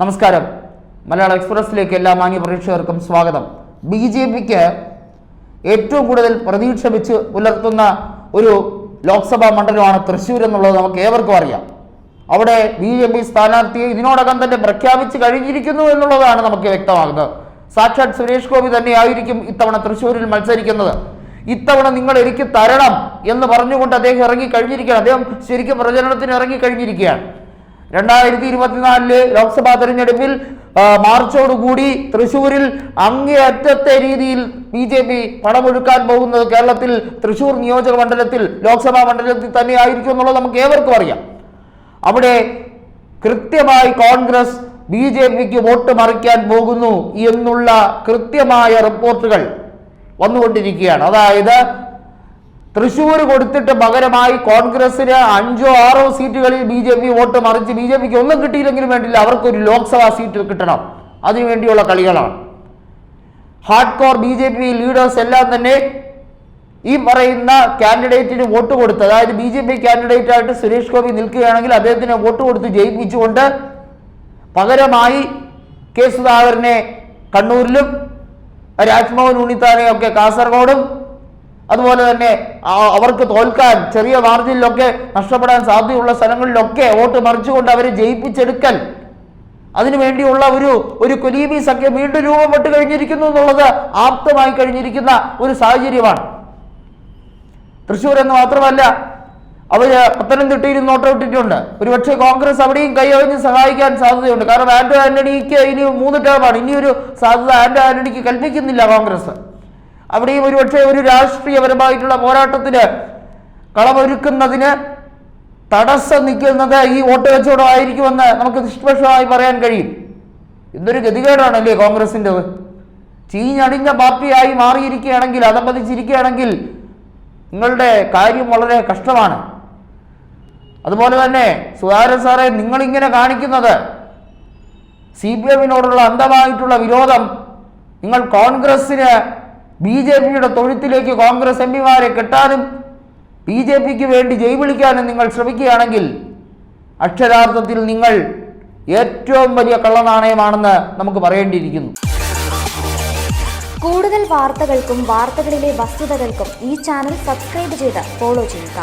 നമസ്കാരം. മലയാള എക്സ്പ്രസിലേക്ക് എല്ലാ മാന്യ പ്രേക്ഷകർക്കും സ്വാഗതം. ബി ജെ പിക്ക് ഏറ്റവും കൂടുതൽ പ്രതീക്ഷ വെച്ച് പുലർത്തുന്ന ഒരു ലോക്സഭാ മണ്ഡലമാണ് തൃശ്ശൂർ എന്നുള്ളത് നമുക്ക് ഏവർക്കും അറിയാം. അവിടെ ബി ജെ പി സ്ഥാനാർത്ഥിയെ ഇതിനോടകം തന്നെ പ്രഖ്യാപിച്ച് കഴിഞ്ഞിരിക്കുന്നു എന്നുള്ളതാണ് നമുക്ക് വ്യക്തമാകുന്നത്. സാക്ഷാത് സുരേഷ് ഗോപി തന്നെയായിരിക്കും ഇത്തവണ തൃശ്ശൂരിൽ മത്സരിക്കുന്നത്. ഇത്തവണ നിങ്ങൾ എനിക്ക് തരണം എന്ന് പറഞ്ഞുകൊണ്ട് അദ്ദേഹം ഇറങ്ങി കഴിഞ്ഞിരിക്കുകയാണ്. അദ്ദേഹം ശരിക്കും പ്രചരണത്തിന് ഇറങ്ങി കഴിഞ്ഞിരിക്കുകയാണ്. രണ്ടായിരത്തി ഇരുപത്തിനാലിൽ ലോക്സഭാ തെരഞ്ഞെടുപ്പിൽ മാർച്ചോടുകൂടി തൃശൂരിൽ അങ്ങേയറ്റത്തെ രീതിയിൽ ബി ജെ പി പണമൊഴുക്കാൻ പോകുന്നത് കേരളത്തിൽ തൃശൂർ നിയോജക മണ്ഡലത്തിൽ ലോക്സഭാ മണ്ഡലത്തിൽ തന്നെ ആയിരിക്കും എന്നുള്ളത് നമുക്ക് ഏവർക്കും അറിയാം. അവിടെ കൃത്യമായി കോൺഗ്രസ് ബി ജെ പിക്ക് വോട്ട് മറിക്കാൻ പോകുന്നു എന്നുള്ള കൃത്യമായ റിപ്പോർട്ടുകൾ വന്നുകൊണ്ടിരിക്കുകയാണ്. അതായത് തൃശ്ശൂർ കൊടുത്തിട്ട് പകരമായി കോൺഗ്രസിന് അഞ്ചോ ആറോ സീറ്റുകളിൽ ബി ജെ പി വോട്ട് മറിച്ച് ബി ജെ പിക്ക് ഒന്നും കിട്ടിയില്ലെങ്കിലും വേണ്ടില്ല. അവർക്കൊരു ലോക്സഭാ സീറ്റ് കിട്ടണം. അതിനുവേണ്ടിയുള്ള കളികളാണ്. Hard core B J P leaders എല്ലാം തന്നെ ഈ പറയുന്ന കാൻഡിഡേറ്റിന് വോട്ട് കൊടുത്ത് അതായത് ബി ജെ പി കാൻഡിഡേറ്റ് ആയിട്ട് സുരേഷ് ഗോപി നിൽക്കുകയാണെങ്കിൽ അദ്ദേഹത്തിന് വോട്ട് കൊടുത്ത് ജയിപ്പിച്ചുകൊണ്ട് പകരമായി കെ സുധാകരനെ കണ്ണൂരിലും രാജ്മോഹൻ ഉണ്ണിത്താനെയൊക്കെ കാസർഗോഡും അതുപോലെ തന്നെ അവർക്ക് തോൽക്കാൻ ചെറിയ മാർജിനിലൊക്കെ നഷ്ടപ്പെടാൻ സാധ്യതയുള്ള സ്ഥലങ്ങളിലൊക്കെ വോട്ട് മറിച്ചുകൊണ്ട് അവരെ ജയിപ്പിച്ചെടുക്കൽ. അതിനു വേണ്ടിയുള്ള ഒരു ഒരു കൊലീബി സഖ്യം വീണ്ടും രൂപപ്പെട്ട് കഴിഞ്ഞിരിക്കുന്നു എന്നുള്ളത് ആപ്തമായി കഴിഞ്ഞിരിക്കുന്ന ഒരു സാഹചര്യമാണ്. തൃശ്ശൂർ എന്ന് മാത്രമല്ല അവർ പത്തനംതിട്ടയിൽ നോട്ടമിട്ടിട്ടുണ്ട് ഒരുപക്ഷെ കോൺഗ്രസ് അവിടെയും കൈയഴിഞ്ഞ് സഹായിക്കാൻ സാധ്യതയുണ്ട്. കാരണം ആന്റോ ആന്റണിക്ക് ഇനി മൂന്ന് ടേമാണ് ഇനിയൊരു സാധ്യത ആന്റോ ആന്റണിക്ക് കൽപ്പിക്കുന്നില്ല കോൺഗ്രസ്. അവിടെയും ഒരുപക്ഷെ ഒരു രാഷ്ട്രീയപരമായിട്ടുള്ള പോരാട്ടത്തിന് കളമൊരുക്കുന്നതിന് തടസ്സം നിൽക്കുന്നത് ഈ വോട്ട് കച്ചവടം ആയിരിക്കുമെന്ന് നമുക്ക് നിഷ്പക്ഷമായി പറയാൻ കഴിയും. ഇന്നൊരു ഗതികേടാണല്ലേ കോൺഗ്രസിന്റെത് ചീഞ്ഞടിഞ്ഞ പാർട്ടിയായി മാറിയിരിക്കുകയാണെങ്കിൽ അതംബന്ധിച്ചിരിക്കുകയാണെങ്കിൽ നിങ്ങളുടെ കാര്യം വളരെ കഷ്ടമാണ്. അതുപോലെ തന്നെ സുധാകരൻ സാറെ നിങ്ങളിങ്ങനെ കാണിക്കുന്നത് സി പി എമ്മിനോടുള്ള അന്ധമായിട്ടുള്ള വിരോധം നിങ്ങൾ കോൺഗ്രസിന് ബി ജെ പിയുടെ തൊഴുത്തിലേക്ക് കോൺഗ്രസ് എം പിമാരെ കെട്ടാനും ബി ജെ പിക്ക് വേണ്ടി ജയ്വിളിക്കാനും നിങ്ങൾ ശ്രമിക്കുകയാണെങ്കിൽ അക്ഷരാർത്ഥത്തിൽ നിങ്ങൾ ഏറ്റവും വലിയ കള്ളനാണയമാണെന്ന് നമുക്ക് പറയേണ്ടിയിരിക്കുന്നു. കൂടുതൽ വാർത്തകൾക്കും വാർത്തകളിലെ വസ്തുതകൾക്കും ഈ ചാനൽ സബ്സ്ക്രൈബ് ചെയ്ത് ഫോളോ ചെയ്യുക.